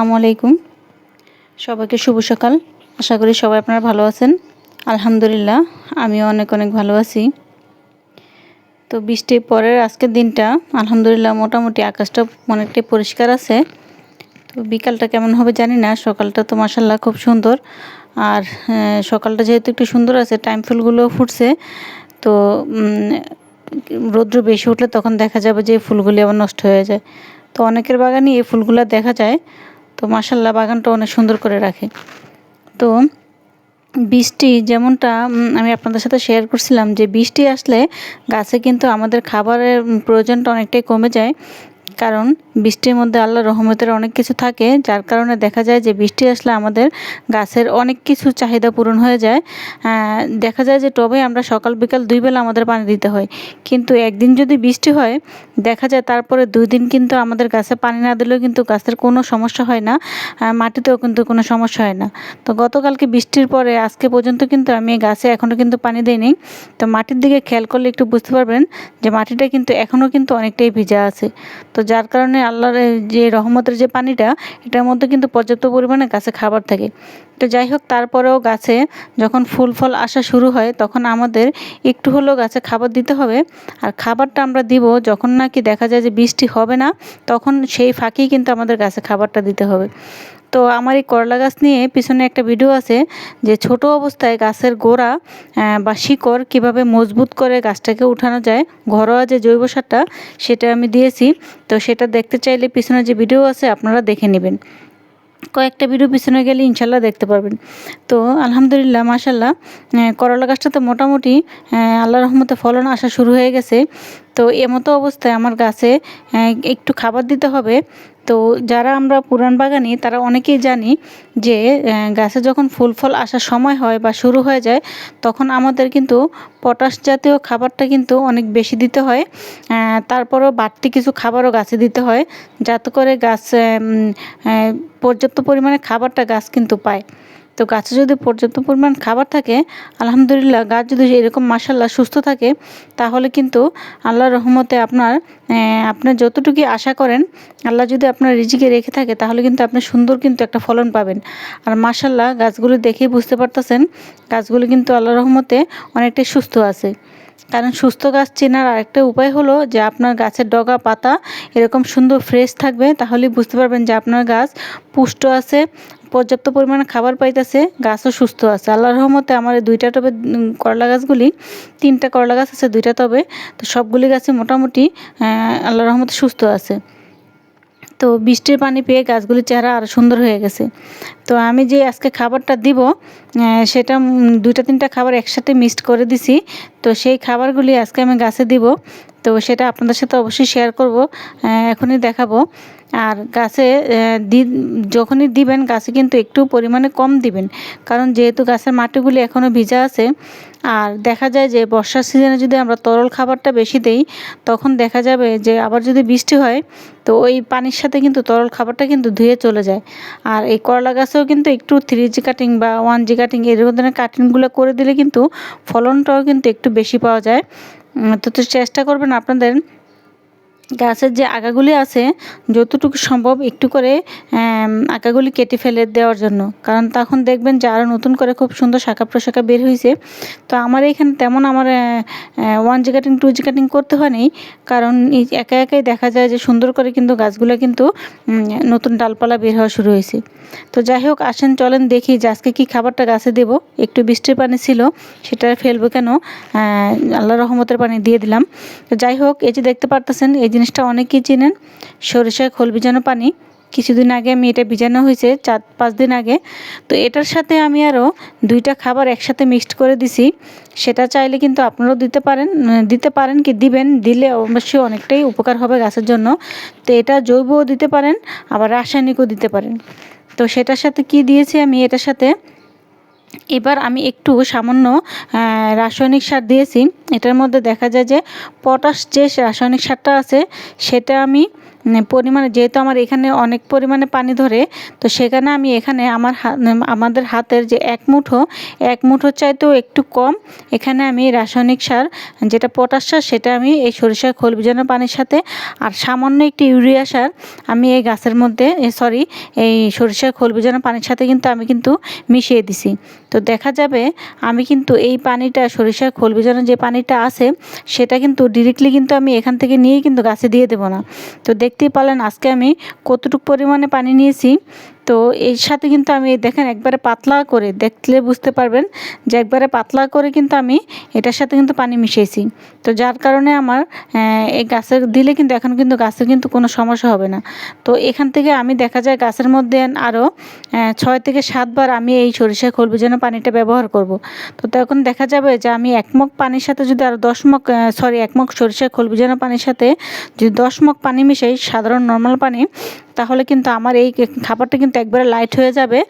আসসালামু আলাইকুম। সবাইকে শুভ সকাল। আশা করি সবাই আপনারা ভালো আছেন। আলহামদুলিল্লাহ, আমিও অনেক অনেক ভালো আছি। তো বৃষ্টির পরের আজকের দিনটা, আলহামদুলিল্লাহ মোটামুটি আকাশটা অনেকটাই পরিষ্কার আছে। তো বিকালটা কেমন হবে জানি না, সকালটা তো মাসাল্লাহ খুব সুন্দর। আর সকালটা যেহেতু একটু সুন্দর আছে টাইম ফুলগুলো ফুটছে, তো রৌদ্র বেশি উঠলে তখন দেখা যাবে যে ফুলগুলি আবার নষ্ট হয়ে যায়। তো অনেকের বাগানে এই ফুলগুলো দেখা যায়। তো মাসাল্লাহ বাগানটা অনেক সুন্দর করে রাখে। তো বৃষ্টি যেমনটা আমি আপনাদের সাথে শেয়ার করছিলাম যে বৃষ্টি আসলে গাছে কিন্তু আমাদের খাবারের প্রয়োজনটা অনেকটাই কমে যায়। কারণ বৃষ্টির মধ্যে আল্লাহ রহমতের অনেক কিছু থাকে, যার কারণে দেখা যায় যে বৃষ্টি আসলে আমাদের গাছের অনেক কিছু চাহিদা পূরণ হয়ে যায়। দেখা যায় যে টবে আমরা সকাল বিকাল দুই বেলা আমাদের পানি দিতে হয়। কিন্তু একদিন যদি বৃষ্টি হয়, দেখা যায় তারপরে দুই দিন কিন্তু আমাদের গাছে পানি না দিলেও কিন্তু গাছের কোনো সমস্যা হয় না মাটিতেও কিন্তু কোনো সমস্যা হয় না। তো গতকালকে বৃষ্টির পরে আজকে পর্যন্ত কিন্তু আমি গাছে এখনও কিন্তু পানি দিইনি। তো মাটির দিকে খেয়াল করলে একটু বুঝতে পারবেন যে মাটিটা কিন্তু এখনও কিন্তু অনেকটাই ভিজা আছে। তো যার কারণে আল্লাহর যে রহমতের যে পানিটা, এটার মধ্যে কিন্তু পর্যাপ্ত পরিমাণে গাছে খাবার থাকে। তো যাই হোক, তারপরেও গাছে যখন ফুল ফল আসা শুরু হয়, তখন আমাদের একটু হলেও গাছে খাবার দিতে হবে। আর খাবারটা আমরা দিব যখন নাকি দেখা যায় যে বৃষ্টি হবে না, তখন সেই ফাঁকেই কিন্তু আমাদের গাছে খাবারটা দিতে হবে। তো আমার এই করলা গাছ নিয়ে পিছনে একটা ভিডিও আছে যে ছোট অবস্থায় গাছের গোড়া বা শিকড় কীভাবে মজবুত করে গাছটাকে উঠানো যায়, ঘরোয়া যে জৈব সারটা সেটা আমি দিয়েছি। তো সেটা দেখতে চাইলে পিছনে যে ভিডিও আছে আপনারা দেখে নেবেন। কয়েকটা ভিডিও পিছনে গেলে ইনশাল্লাহ দেখতে পারবেন। তো আলহামদুলিল্লাহ, মাশাল্লাহ করলা গাছটা তো মোটামুটি আল্লাহ রহমতে ফলন আসা শুরু হয়ে গেছে। তো এমতো অবস্থায় আমার গাছে একটু খাবার দিতে হবে। তো যারা আমরা পুরান বাগানি, তারা অনেকেই জানি যে গাছে যখন ফুল ফল আসার সময় হয় বা শুরু হয়ে যায়, তখন আমাদের কিন্তু পটাশ জাতীয় খাবারটা কিন্তু অনেক বেশি দিতে হয়। তারপরেও বাড়তি কিছু খাবারও গাছে দিতে হয়, যাতে করে গাছ পর্যাপ্ত পরিমাণে খাবারটা গাছ কিন্তু পায়। তো গাছে যদি পর্যাপ্ত পরিমাণ খাবার থাকে, আলহামদুলিল্লাহ গাছ যদি এরকম মাসাল্লাহ সুস্থ থাকে, তাহলে কিন্তু আল্লাহর রহমতে আপনার আপনার যতটুকু আশা করেন, আল্লাহ যদি আপনার রিজিকে রেখে থাকে, তাহলে কিন্তু আপনি সুন্দর কিন্তু একটা ফলন পাবেন। আর মাসাল্লাহ গাছগুলো দেখেই বুঝতে পারতেছেন, গাছগুলো কিন্তু আল্লাহর রহমতে অনেকটাই সুস্থ আছে। কারণ সুস্থ গাছ চেনার আরেকটা উপায় হলো যে আপনার গাছের ডগা পাতা এরকম সুন্দর ফ্রেশ থাকবে, তাহলে বুঝতে পারবেন যে আপনার গাছ পুষ্ট আছে, পর্যাপ্ত পরিমাণে খাবার পাইতেছে, গাছও সুস্থ আছে। আল্লাহ রহমতে আমার দুইটা টবে করলা গাছগুলি, তিনটা করলা গাছ আছে দুইটা তবে তো সবগুলি গাছে মোটামুটি আল্লাহ রহমতে সুস্থ আছে। তো বৃষ্টির পানি পেয়ে গাছগুলির চেহারা আরও সুন্দর হয়ে গেছে। তো আমি যে আজকে খাবারটা দিব সেটা দুইটা তিনটা খাবার একসাথে মিক্সড করে দিছি। তো সেই খাবারগুলি আজকে আমি গাছে দিব। তো সেটা আপনাদের সাথে অবশ্যই শেয়ার করব। এখনই দেখাবো। আর গাছে দি, যখনই দিবেন গাছে কিন্তু একটু পরিমাণে কম দিবেন। কারণ যেহেতু গাছের মাটিগুলি এখনও ভিজা আছে, আর দেখা যায় যে বর্ষার সিজনে যদি আমরা তরল খাবারটা বেশি দেই, তখন দেখা যাবে যে আবার যদি বৃষ্টি হয়, তো ওই পানির সাথে কিন্তু তরল খাবারটা কিন্তু ধুয়ে চলে যায়। আর এই করলা গাছেও কিন্তু একটু থ্রি জি কাটিং বা ওয়ান জি কাটিং এরকম ধরনের কাটিংগুলো করে দিলে কিন্তু ফলনটাও কিন্তু একটু বেশি পাওয়া যায়। তো চেষ্টা করবেন আপনাদের গাছের যে আগাগুলি আছে যতটুকু সম্ভব একটু করে আম, আগাগুলি কেটে ফেলে দেওয়ার জন্য। কারণ তখন দেখবেন যে আরও নতুন করে খুব সুন্দর শাখা প্রশাখা বের হয়েছে তো আমার এইখানে তেমন আমার one G cutting two G cutting করতে হয়নি। কারণ একা একাই দেখা যায় যে সুন্দর করে কিন্তু গাছগুলো কিন্তু নতুন ডালপালা বের হওয়া শুরু হয়েছে। তো যাই হোক আসেন চলেন দেখি যে আজকে কী খাবারটা গাছে দেবো। একটু বৃষ্টির পানি ছিল সেটা ফেলব কেন? আল্লাহ রহমতের পানি দিয়ে দিলাম। তো যাই হোক এই যে দেখতে পারতেছেন এই জিনিসটা অনেকেই চিনেন। সরিষায় খোল ভিজানো পানি। কিছুদিন আগে আমি এটা ভিজানো হয়েছে, চার, পাঁচ দিন আগে। তো এটার সাথে আমি আরও দুইটা খাবার একসাথে মিক্সড করে দিছি। সেটা চাইলে কিন্তু আপনারাও দিতে পারেন দিতে পারেন কি দিবেন, দিলে অবশ্যই অনেকটাই উপকার হবে গাছের জন্য। তো এটা জৈবও দিতে পারেন, আবার রাসায়নিকও দিতে পারেন। তো সেটার সাথে কি দিয়েছি আমি এটার সাথে? এবার আমি একটু সামান্য রাসায়নিক সার দিয়েছি। এটার মধ্যে দেখা যায় যে পটাশ যে রাসায়নিক সারটা আছে, সেটা আমি পরিমাণে, যেহেতু আমার এখানে অনেক পরিমাণে পানি ধরে, তো সেখানে আমি এখানে আমার আমাদের হাতের যে এক মুঠো, এক মুঠোর চাইতেও একটু কম, এখানে আমি রাসায়নিক সার, যেটা পটাশ সার, সেটা আমি এই সরিষার খোল ভিজানো পানির সাথে, আর সামান্য একটি ইউরিয়া সার আমি এই গাছের মধ্যে সরি এই সরিষার খোল ভিজানো পানির সাথে কিন্তু আমি কিন্তু মিশিয়ে দিছি। তো দেখা যাবে আমি কিন্তু এই পানিটা, সরিষার খোল ভিজানো যে পানিটা আছে, সেটা কিন্তু ডিরেক্টলি কিন্তু আমি এখান থেকে নিয়েই কিন্তু গাছে দিয়ে দেবো না। তো দেখতেই পারলেন আজকে আমি কতটুকু পরিমাণে পানি নিয়েছি। তো এর সাথে কিন্তু আমি, দেখেন একবারে পাতলা করে দেখলে বুঝতে পারবেন যে একবারে পাতলা করে কিন্তু আমি এটার সাথে কিন্তু পানি মিশিয়েছি। তো যার কারণে আমার এই গাছের দিলে কিন্তু এখন কিন্তু গাছের কিন্তু কোনো সমস্যা হবে না। তো এখান থেকে আমি দেখা যায় গাছের মধ্যে আরও ছয় থেকে সাতবার আমি এই সরিষা খোল ভিজানো পানিটা ব্যবহার করব। তো তখন দেখা যাবে যে আমি এক মগ পানির সাথে যদি আরও দশ মগ সরি এক মগ সরিষা খোল ভিজানো পানির সাথে যদি দশ মগ পানি মিশাই, সাধারণ নর্মাল পানি তাহলে কিন্তু আমার এই খাবারটা কিন্তু একবারে লাইট হয়ে যাবে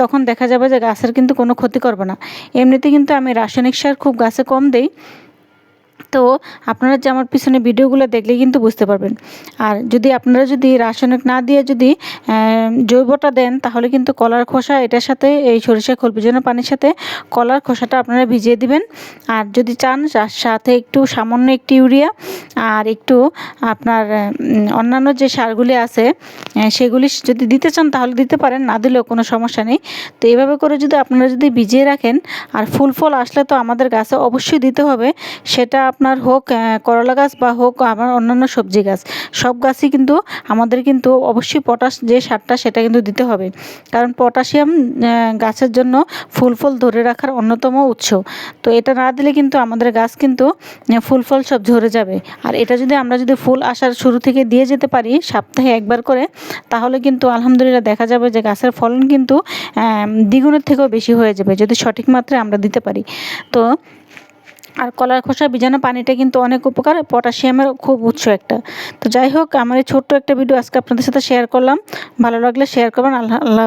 তখন দেখা যাবে যে গাছের কিন্তু কোনো ক্ষতি করবে না। এমনিতে কিন্তু আমি রাসায়নিক সার খুব গাছে কম দেই। তো আপনারা যে আমার পিছনে ভিডিওগুলো দেখলে কিন্তু বুঝতে পারবেন। আর যদি আপনারা যদি রাসায়নিক না দিয়ে যদি জৈবটা দেন, তাহলে কিন্তু কলার খোসা, এটার সাথে এই সরিষা খোল ভিজানো পানির সাথে কলার খোসাটা আপনারা ভিজিয়ে দিবেন। আর যদি চান, সাথে একটু সামান্য একটি ইউরিয়া আর একটু আপনার অন্যান্য যে সারগুলি আছে সেগুলি যদি দিতে চান তাহলে দিতে পারেন, না দিলেও কোনো সমস্যা নেই। তো এইভাবে করে যদি আপনারা যদি ভিজিয়ে রাখেন, আর ফুল ফল আসলে তো আমাদের গাছে অবশ্যই দিতে হবে, সেটা আপনার হোক করলা গাছ বা হোক আমার অন্যান্য সবজি গাছ, সব গাছই কিন্তু আমাদের কিন্তু অবশ্যই পটাশ যে সারটা সেটা কিন্তু দিতে হবে। কারণ পটাশিয়াম গাছের জন্য ফুল ফল ধরে রাখার অন্যতম উৎস। তো এটা না দিলে কিন্তু আমাদের গাছ কিন্তু ফুল ফল সব ঝরে যাবে। আর এটা যদি আমরা যদি ফুল আসার শুরু থেকে দিয়ে যেতে পারি সপ্তাহে একবার করে, তাহলে কিন্তু আলহামদুলিল্লাহ দেখা যাবে যে গাছের ফলন কিন্তু দ্বিগুণের থেকেও বেশি হয়ে যাবে যদি সঠিক মাত্রায় আমরা দিতে পারি। তো আর কলার খোসা ভিজানো পানিটা কিন্তু অনেক উপকার, পটাশিয়ামের খুব উৎস একটা। তো যাই হোক, আমার এই ছোট্ট একটা ভিডিও আজকে আপনাদের সাথে শেয়ার করলাম। ভালো লাগলে শেয়ার করবেন। আল্লাহ আল্লাহ